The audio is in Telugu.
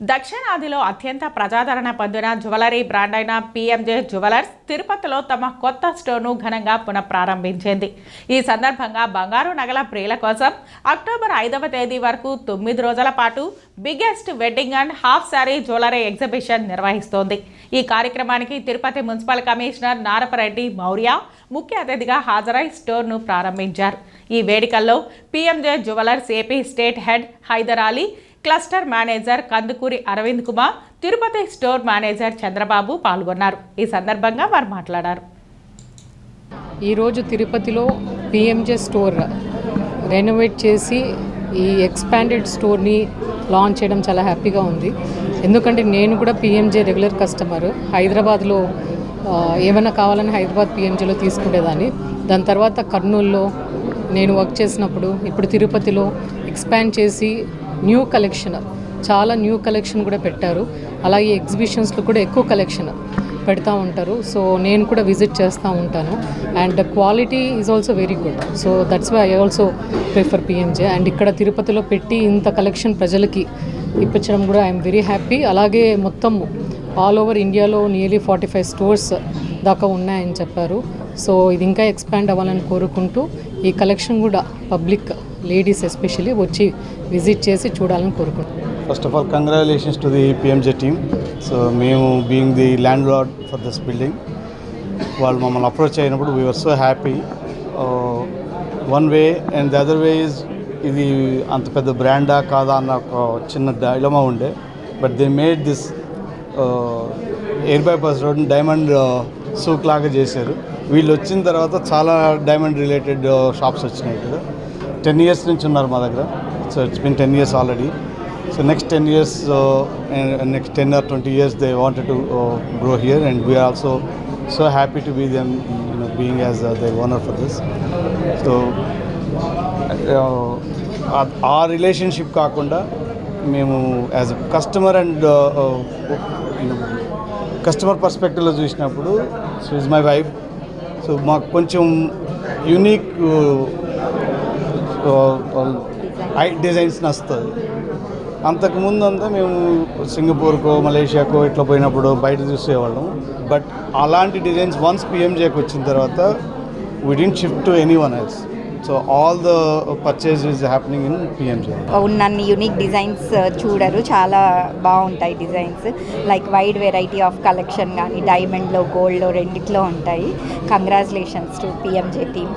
దక్షిణాదిలో అత్యంత ప్రజాదరణ పొందిన జ్యువెలరీ బ్రాండ్ అయిన పిఎంజే జ్యువెలర్స్ తిరుపతిలో తమ కొత్త స్టోర్ను ఘనంగా పునఃప్రారంభించింది. ఈ సందర్భంగా బంగారు నగల ప్రియుల కోసం అక్టోబర్ ఐదవ తేదీ వరకు తొమ్మిది రోజుల పాటు biggest wedding and half sari jewellery exhibition నిర్వహిస్తోంది. ఈ కార్యక్రమానికి తిరుపతి మున్సిపల్ కమిషనర్ నారపరెడ్డి మౌర్య ముఖ్య అతిథిగా హాజరై స్టోర్ను ప్రారంభించారు. ఈ వేడుకల్లో PMJ jewellers AP state head Hyder Ali cluster manager Kandukuri Aravind Kumar Tirupati store manager Chandrababu పాల్గొన్నారు. ఈ సందర్భంగా వారు మాట్లాడారు. ఈరోజు తిరుపతిలో పిఎంజే స్టోర్ రెనోవేట్ చేసి ఈ ఎక్స్పాండెడ్ స్టోర్ని లాంచ్ చేయడం చాలా హ్యాపీగా ఉంది. ఎందుకంటే నేను కూడా పిఎంజే రెగ్యులర్ కస్టమర్. హైదరాబాద్లో ఏమైనా కావాలని హైదరాబాద్ పిఎంజేలో తీసుకునేదాన్ని. దాని తర్వాత కర్నూలులో నేను వర్క్ చేసినప్పుడు ఇప్పుడు తిరుపతిలో ఎక్స్పాండ్ చేసి న్యూ కలెక్షన్ చాలా న్యూ కలెక్షన్ కూడా పెట్టారు. అలాగే ఎగ్జిబిషన్స్లో కూడా ఎక్కువ కలెక్షన్ పెడతా ఉంటారు. సో నేను కూడా విజిట్ చేస్తూ ఉంటాను. And quality is also very good so that's why I also prefer PMJ and ఇక్కడ తిరుపతిలో పెట్టి ఇంత కలెక్షన్ ప్రజలకి ఇప్పించడం కూడా ఐఎమ్ వెరీ హ్యాపీ అలాగే మొత్తం ఆల్ ఓవర్ ఇండియాలో నియర్లీ ఫార్టీ ఫైవ్ స్టోర్స్ దాకా ఉన్నాయని చెప్పారు. సో ఇది ఇంకా ఎక్స్పాండ్ అవ్వాలని కోరుకుంటూ ఈ కలెక్షన్ కూడా పబ్లిక్ లేడీస్ ఎస్పెషల్లీ వచ్చి విజిట్ చేసి చూడాలని కోరుకుంటున్నాం. First of all congratulations to the PMJ team so మేము being the landlord for this building వాళ్ళు మమ్మల్ని అప్రోచ్ అయినప్పుడు we're so happy one way and the other way is ఇది అంత పెద్ద బ్రాండా కాదా అన్న ఒక చిన్న డైలమా ఉండే. But they made this air bypass road diamond souk లాగా చేశారు. వీళ్ళు వచ్చిన తర్వాత చాలా డైమండ్ రిలేటెడ్ షాప్స్ వచ్చినాయి ఇక్కడ. టెన్ ఇయర్స్ నుంచి ఉన్నారు మా దగ్గర. So it's been ten years already so next ten years next ten or twenty years they wanted to grow here and we're also so happy to be them you know being as the owner for this so ah relationship కాకుండా మేము యాజ్ కస్టమర్ అండ్ కస్టమర్ పర్స్పెక్టివ్లో చూసినప్పుడు so is my wife so మాకు కొంచెం యూనిక్ డిజైన్స్ నస్తుంది అంతకుముందు అంతా మేము సింగపూర్కో మలేషియాకో ఇట్లా పోయినప్పుడు బయట చూసేవాళ్ళం. బట్ అలాంటి డిజైన్స్ వన్స్ పిఎంజేకి వచ్చిన తర్వాత we didn't shift to anyone else so all the purchase is happening in PMJ ఉన్నన్ని యూనిక్ డిజైన్స్ చూడరు. చాలా బాగుంటాయి designs like wide variety of collection కానీ డైమండ్లో గోల్డ్లో రెండిట్లో ఉంటాయి. Congratulations to PMJ team